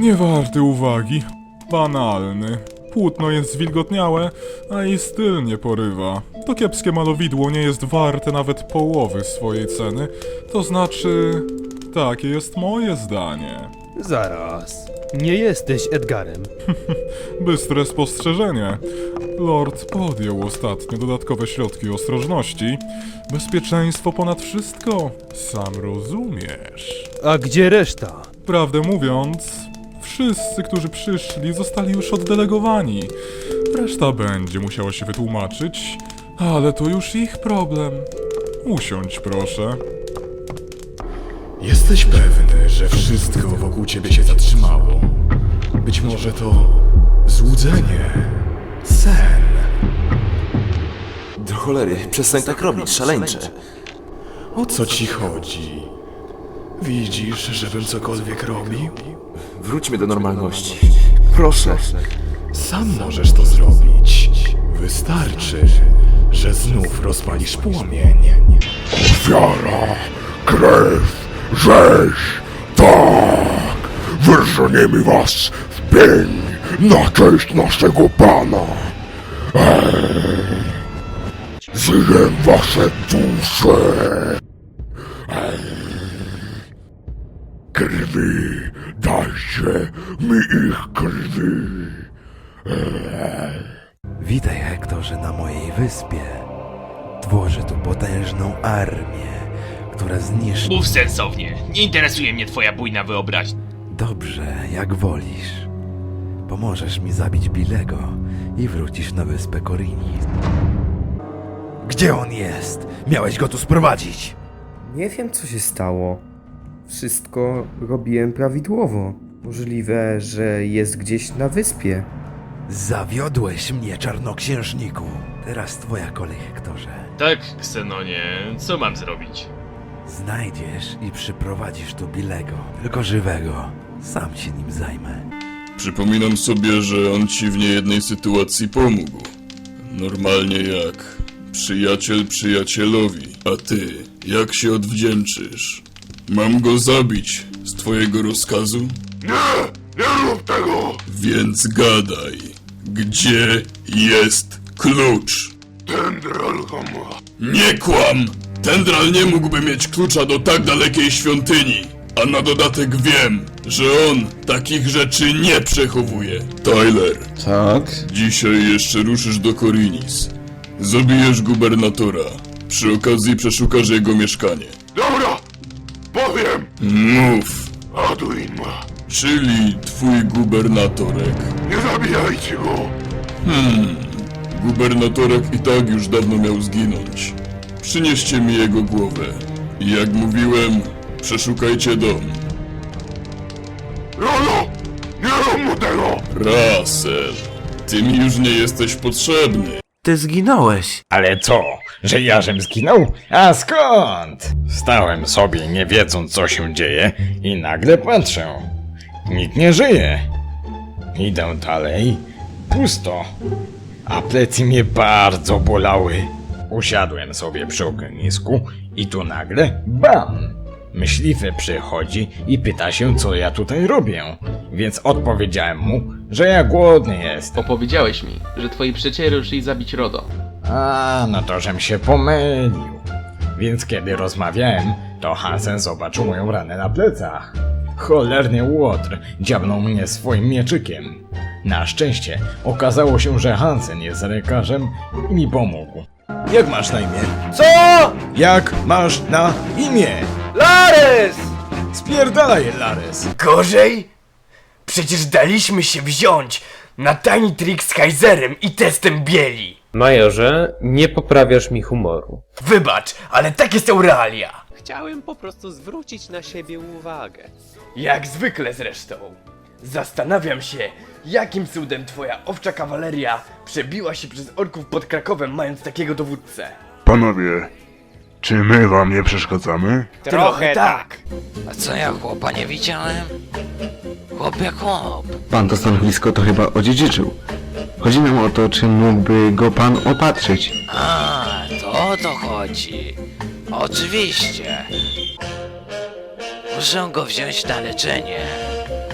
Nie warty uwagi. Banalny. Płótno jest zwilgotniałe, a i styl nie porywa. To kiepskie malowidło nie jest warte nawet połowy swojej ceny. To znaczy, takie jest moje zdanie. Zaraz. Nie jesteś Edgarem. Bystre spostrzeżenie. Lord podjął ostatnio dodatkowe środki ostrożności. Bezpieczeństwo ponad wszystko. Sam rozumiesz. A gdzie reszta? Prawdę mówiąc, wszyscy, którzy przyszli, zostali już oddelegowani. Reszta będzie musiała się wytłumaczyć, ale to już ich problem. Usiądź, proszę. Jesteś pewny, że wszystko wokół ciebie się zatrzymało? Być może to złudzenie, sen. Do cholery, przestań tak robić, szaleńcze. O co ci chodzi? Widzisz, żebym cokolwiek robił? Wróćmy do normalności. Proszę. Sam możesz to zrobić. Wystarczy, że znów rozpalisz płomień. Ofiara, krew, rzeź, tak! Wyrżniemy was w pień na cześć naszego Pana! Eee, zjem wasze dusze! Krwi, dajcie mi ich krwi! Witaj, Hektorze, na mojej wyspie. Tworzę tu potężną armię, która zniszczy... Mów sensownie. Nie interesuje mnie twoja bujna wyobraźnia. Dobrze, jak wolisz. Pomożesz mi zabić Bilego i wrócisz na wyspę Korini. Gdzie on jest? Miałeś go tu sprowadzić. Nie wiem, co się stało. Wszystko robiłem prawidłowo. Możliwe, że jest gdzieś na wyspie. Zawiodłeś mnie, czarnoksiężniku. Teraz twoja kolej, Hektorze. Tak, Ksenonie, co mam zrobić? Znajdziesz i przyprowadzisz tu Bilego. Tylko żywego. Sam się nim zajmę. Przypominam sobie, że on ci w niejednej sytuacji pomógł. Normalnie jak przyjaciel przyjacielowi. A ty, jak się odwdzięczysz? Mam go zabić z twojego rozkazu? Nie! Nie rób tego! Więc gadaj. Gdzie jest klucz? Tendral go ma! Nie kłam! Tendral nie mógłby mieć klucza do tak dalekiej świątyni. A na dodatek wiem, że on takich rzeczy nie przechowuje. Tyler, Tak? dzisiaj jeszcze ruszysz do Korinis. Zabijesz gubernatora. Przy okazji przeszukasz jego mieszkanie. Dobra! Czyli twój gubernatorek. Nie zabijajcie go! Gubernatorek i tak już dawno miał zginąć. Przynieście mi jego głowę. I jak mówiłem, przeszukajcie dom. Rolo! Nie rób mu tego! Russell, ty mi już nie jesteś potrzebny. Ty zginąłeś. Ale co? Że ja żem zginął? A skąd? Stałem sobie nie wiedząc co się dzieje i nagle patrzę. Nikt nie żyje. Idę dalej. Pusto. A plecy mnie bardzo bolały. Usiadłem sobie przy ognisku i tu nagle bam! Myśliwy przychodzi i pyta się, co ja tutaj robię. Więc odpowiedziałem mu, że ja głodny jest. Opowiedziałeś mi, że twoi przyjaciele ruszyli zabić Rodo. A, no to żem się pomylił. Więc kiedy rozmawiałem, to Hansen zobaczył moją ranę na plecach. Cholerny łotr dziabnął mnie swoim mieczykiem. Na szczęście okazało się, że Hansen jest lekarzem i mi pomógł. Jak masz na imię? Co? Jak masz na imię? Lares! Spierdalaj, Lares! Gorzej? Przecież daliśmy się wziąć na tani trik z Kaiserem i testem bieli. Majorze, nie poprawiasz mi humoru. Wybacz, ale takie są realia. Chciałem po prostu zwrócić na siebie uwagę. Jak zwykle zresztą. Zastanawiam się, jakim cudem twoja owcza kawaleria przebiła się przez orków pod Krakowem mając takiego dowódcę. Panowie, czy my wam nie przeszkadzamy? Trochę tak. A co ja chłopa nie widziałem? Chłop jak chłop. Pan to stanowisko to chyba odziedziczył. Chodzi nam o to, czy mógłby go pan opatrzyć. A, to o to chodzi. Oczywiście. Muszę go wziąć na leczenie.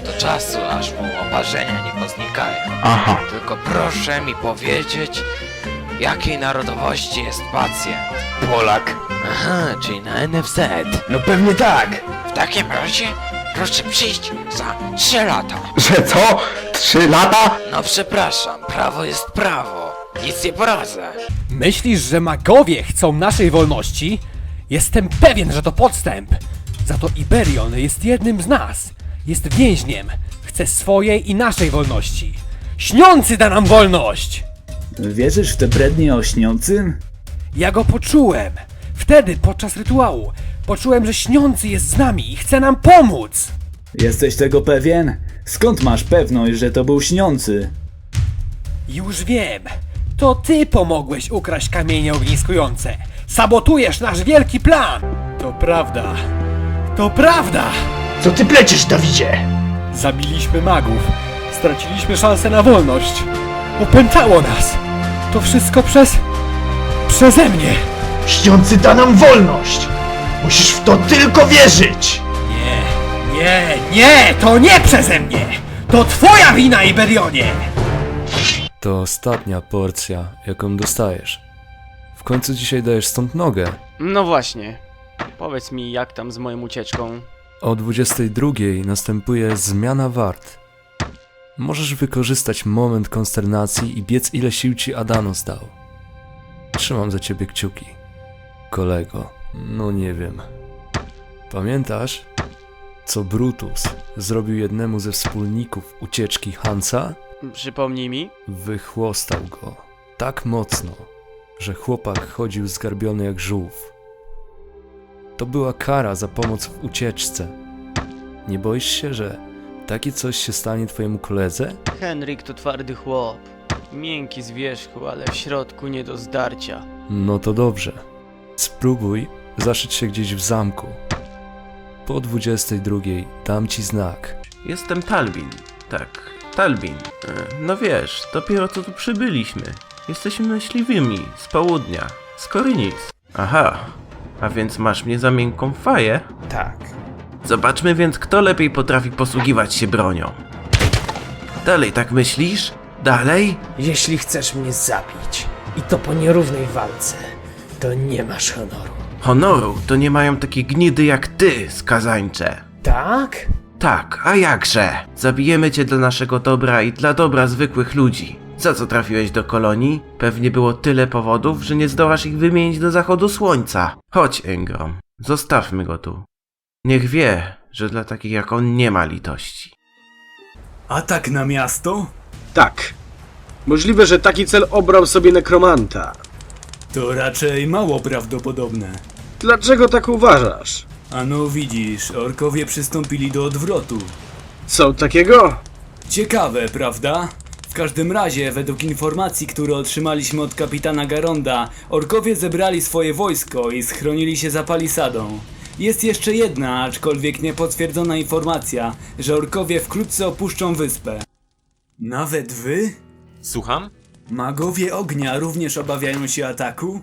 To czasu, aż mu oparzenia nie poznikają. Aha. Tylko proszę mi powiedzieć, jakiej narodowości jest pacjent? Polak. Aha, czyli na NFZ. No pewnie tak. W takim razie proszę przyjść za 3 lata. Że co? Trzy lata? No przepraszam, prawo jest prawo. Nic nie poradzę. Myślisz, że magowie chcą naszej wolności? Jestem pewien, że to podstęp. Za to Iberion jest jednym z nas. Jest więźniem. Chce swojej i naszej wolności. Śniący da nam wolność! Wierzysz w te brednie o śniącym? Ja go poczułem. Wtedy, podczas rytuału, poczułem, że śniący jest z nami i chce nam pomóc. Jesteś tego pewien? Skąd masz pewność, że to był śniący? Już wiem. To ty pomogłeś ukraść kamienie ogniskujące. Sabotujesz nasz wielki plan. To prawda. To prawda. Co ty plecisz, Dawidzie? Zabiliśmy magów. Straciliśmy szansę na wolność. Opętało nas. To wszystko przez... przeze mnie. Śniący da nam wolność! Musisz w to tylko wierzyć! Nie, nie, nie, to nie przeze mnie. To twoja wina, Iberionie. To ostatnia porcja, jaką dostajesz. W końcu dzisiaj dajesz stąd nogę. No właśnie. Powiedz mi, jak tam z moją ucieczką? O 22 następuje zmiana wart. Możesz wykorzystać moment konsternacji i biec ile sił ci Adanos dał. Trzymam za ciebie kciuki. Kolego, no nie wiem. Pamiętasz, co Brutus zrobił jednemu ze wspólników ucieczki Hansa? Przypomnij mi. Wychłostał go tak mocno, że chłopak chodził zgarbiony jak żółw. To była kara za pomoc w ucieczce. Nie boisz się, że takie coś się stanie twojemu koledze? Henryk to twardy chłop. Miękki z wierzchu, ale w środku nie do zdarcia. No to dobrze. Spróbuj zaszyć się gdzieś w zamku. Po 22 dam ci znak. Jestem Talbin. Tak, Talbin. E, No wiesz, dopiero co tu przybyliśmy. Jesteśmy myśliwymi z południa, z Korynis. Aha, a więc masz mnie za miękką faję? Tak. Zobaczmy więc, kto lepiej potrafi posługiwać się bronią. Dalej tak myślisz? Dalej? Jeśli chcesz mnie zabić, i to po nierównej walce, to nie masz honoru. Honoru to nie mają takie gnidy jak ty, skazańcze. Tak? Tak, a jakże? Zabijemy cię dla naszego dobra i dla dobra zwykłych ludzi. Za co trafiłeś do kolonii? Pewnie było tyle powodów, że nie zdołasz ich wymienić do zachodu słońca. Chodź, Engrom, zostawmy go tu. Niech wie, że dla takich jak on nie ma litości. Atak na miasto? Tak. Możliwe, że taki cel obrał sobie nekromanta. To raczej mało prawdopodobne. Dlaczego tak uważasz? Ano widzisz, orkowie przystąpili do odwrotu. Co takiego? Ciekawe, prawda? W każdym razie, według informacji, które otrzymaliśmy od kapitana Garonda, orkowie zebrali swoje wojsko i schronili się za palisadą. Jest jeszcze jedna, aczkolwiek niepotwierdzona informacja, że orkowie wkrótce opuszczą wyspę. Nawet wy? Słucham? Magowie ognia również obawiają się ataku?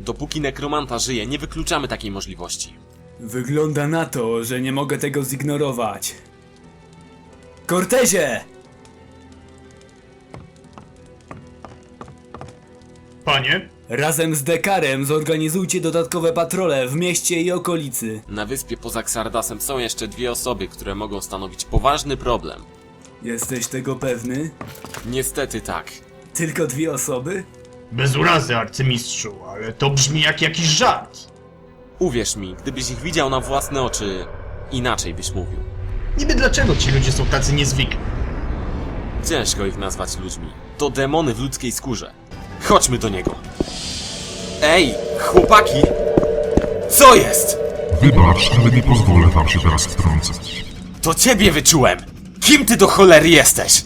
Dopóki nekromanta żyje, nie wykluczamy takiej możliwości. Wygląda na to, że nie mogę tego zignorować. Kortezie! Panie? Razem z Dekarem zorganizujcie dodatkowe patrole w mieście i okolicy. Na wyspie poza Xardasem są jeszcze dwie osoby, które mogą stanowić poważny problem. Jesteś tego pewny? Niestety tak. Tylko dwie osoby? Bez urazy, arcymistrzu, ale to brzmi jak jakiś żart. Uwierz mi, gdybyś ich widział na własne oczy, inaczej byś mówił. Niby dlaczego ci ludzie są tacy niezwykli? Ciężko ich nazwać ludźmi. To demony w ludzkiej skórze. Chodźmy do niego. Ej, chłopaki! Co jest? Wybacz, ale nie pozwolę wam się teraz wtrącać. To ciebie wyczułem! Kim ty do cholery jesteś?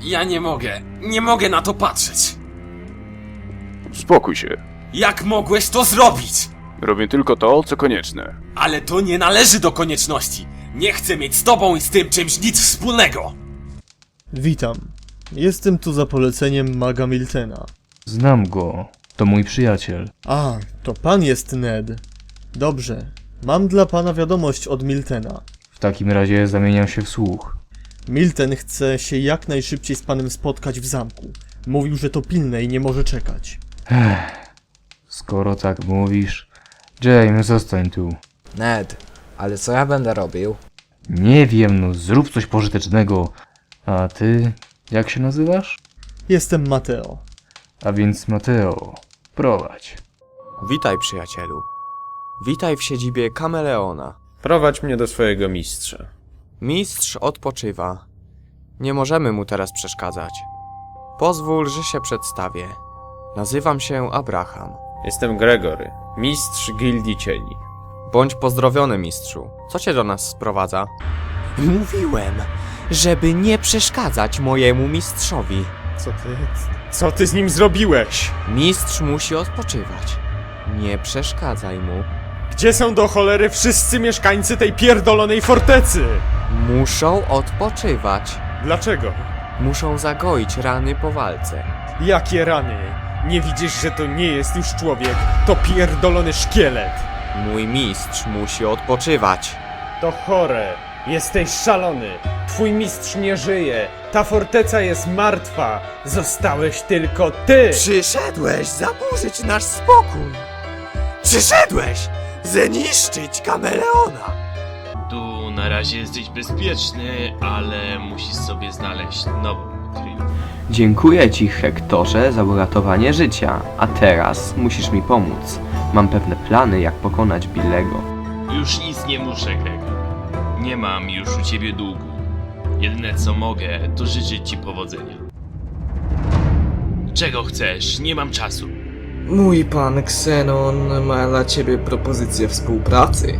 Ja nie mogę, nie mogę na to patrzeć. Spokój się. Jak mogłeś to zrobić? Robię tylko to, co konieczne. Ale to nie należy do konieczności. Nie chcę mieć z tobą i z tym czymś nic wspólnego. Witam. Jestem tu za poleceniem maga Miltena. Znam go. To mój przyjaciel. A, to pan jest Ned. Dobrze. Mam dla pana wiadomość od Miltena. W takim razie zamieniam się w słuch. Milten chce się jak najszybciej z panem spotkać w zamku. Mówił, że to pilne i nie może czekać. Ech, skoro tak mówisz... James, zostań tu. Ned, ale co ja będę robił? Nie wiem, no zrób coś pożytecznego. A ty, jak się nazywasz? Jestem Mateo. A więc Mateo, prowadź. Witaj, przyjacielu. Witaj w siedzibie Kameleona. Prowadź mnie do swojego mistrza. Mistrz odpoczywa. Nie możemy mu teraz przeszkadzać. Pozwól, że się przedstawię. Nazywam się Abraham. Jestem Gregory, mistrz Gildii Cieni. Bądź pozdrowiony, mistrzu. Co cię do nas sprowadza? Mówiłem, żeby nie przeszkadzać mojemu mistrzowi. Co ty... Co ty z nim zrobiłeś? Mistrz musi odpoczywać. Nie przeszkadzaj mu. Gdzie są do cholery wszyscy mieszkańcy tej pierdolonej fortecy? Muszą odpoczywać. Dlaczego? Muszą zagoić rany po walce. Jakie rany? Nie widzisz, że to nie jest już człowiek, to pierdolony szkielet. Mój mistrz musi odpoczywać. To chore. Jesteś szalony. Twój mistrz nie żyje. Ta forteca jest martwa. Zostałeś tylko ty. Przyszedłeś zaburzyć nasz spokój. Przyszedłeś zniszczyć kameleona. Tu na razie jesteś bezpieczny, ale musisz sobie znaleźć nową kryjówkę. Dziękuję ci, Hektorze, za uratowanie życia, a teraz musisz mi pomóc. Mam pewne plany, jak pokonać Billego. Już nic nie muszę, Greg. Nie mam już u ciebie długu. Jedyne co mogę, to życzyć ci powodzenia. Czego chcesz? Nie mam czasu. Mój pan Xenon ma dla ciebie propozycję współpracy.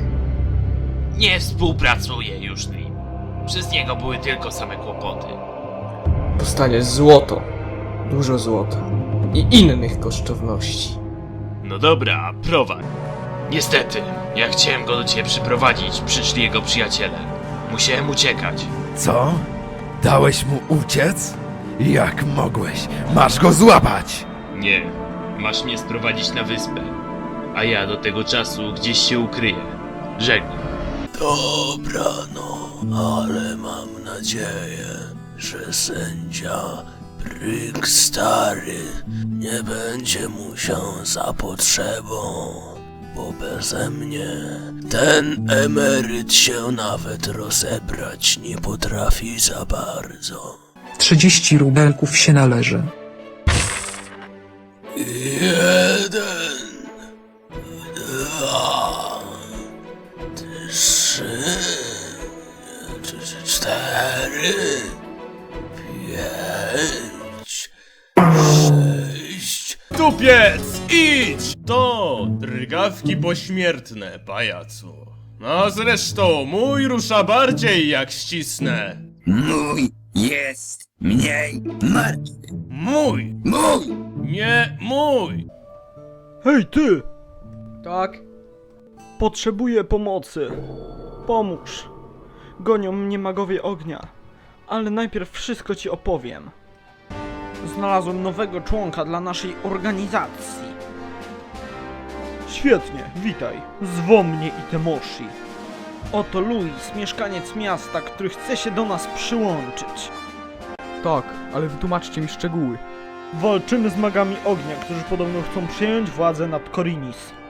Nie współpracuję już z nim. Przez niego były tylko same kłopoty. Dostaniesz złoto, dużo złota i innych kosztowności. No dobra, prowadź. Niestety, jak chciałem go do ciebie przyprowadzić, przyszli jego przyjaciele. Musiałem uciekać. Co? Dałeś mu uciec? Jak mogłeś? Masz go złapać! Nie, masz mnie sprowadzić na wyspę, a ja do tego czasu gdzieś się ukryję. Żegnam. Dobra, no, ale mam nadzieję, że sędzia Bryk Stary nie będzie musiał za potrzebą, bo beze mnie ten emeryt się nawet rozebrać nie potrafi za bardzo. 30 rubelków się należy. Jeden, dwa, trzy, cz- cztery, pięć, sześć. Tupiec, idź! To drgawki pośmiertne, pajacu. No zresztą, mój rusza bardziej jak ścisnę. Mój jest mniej martwy. Mój! Mój! Nie mój! Hej ty! Tak? Potrzebuję pomocy. Pomóż. Gonią mnie magowie ognia. Ale najpierw wszystko ci opowiem. Znalazłem nowego członka dla naszej organizacji. Świetnie, witaj. Zwą mnie Itemoshi. Oto Luis, mieszkaniec miasta, który chce się do nas przyłączyć. Tak, ale wytłumaczcie mi szczegóły. Walczymy z magami ognia, którzy podobno chcą przejąć władzę nad Korinis.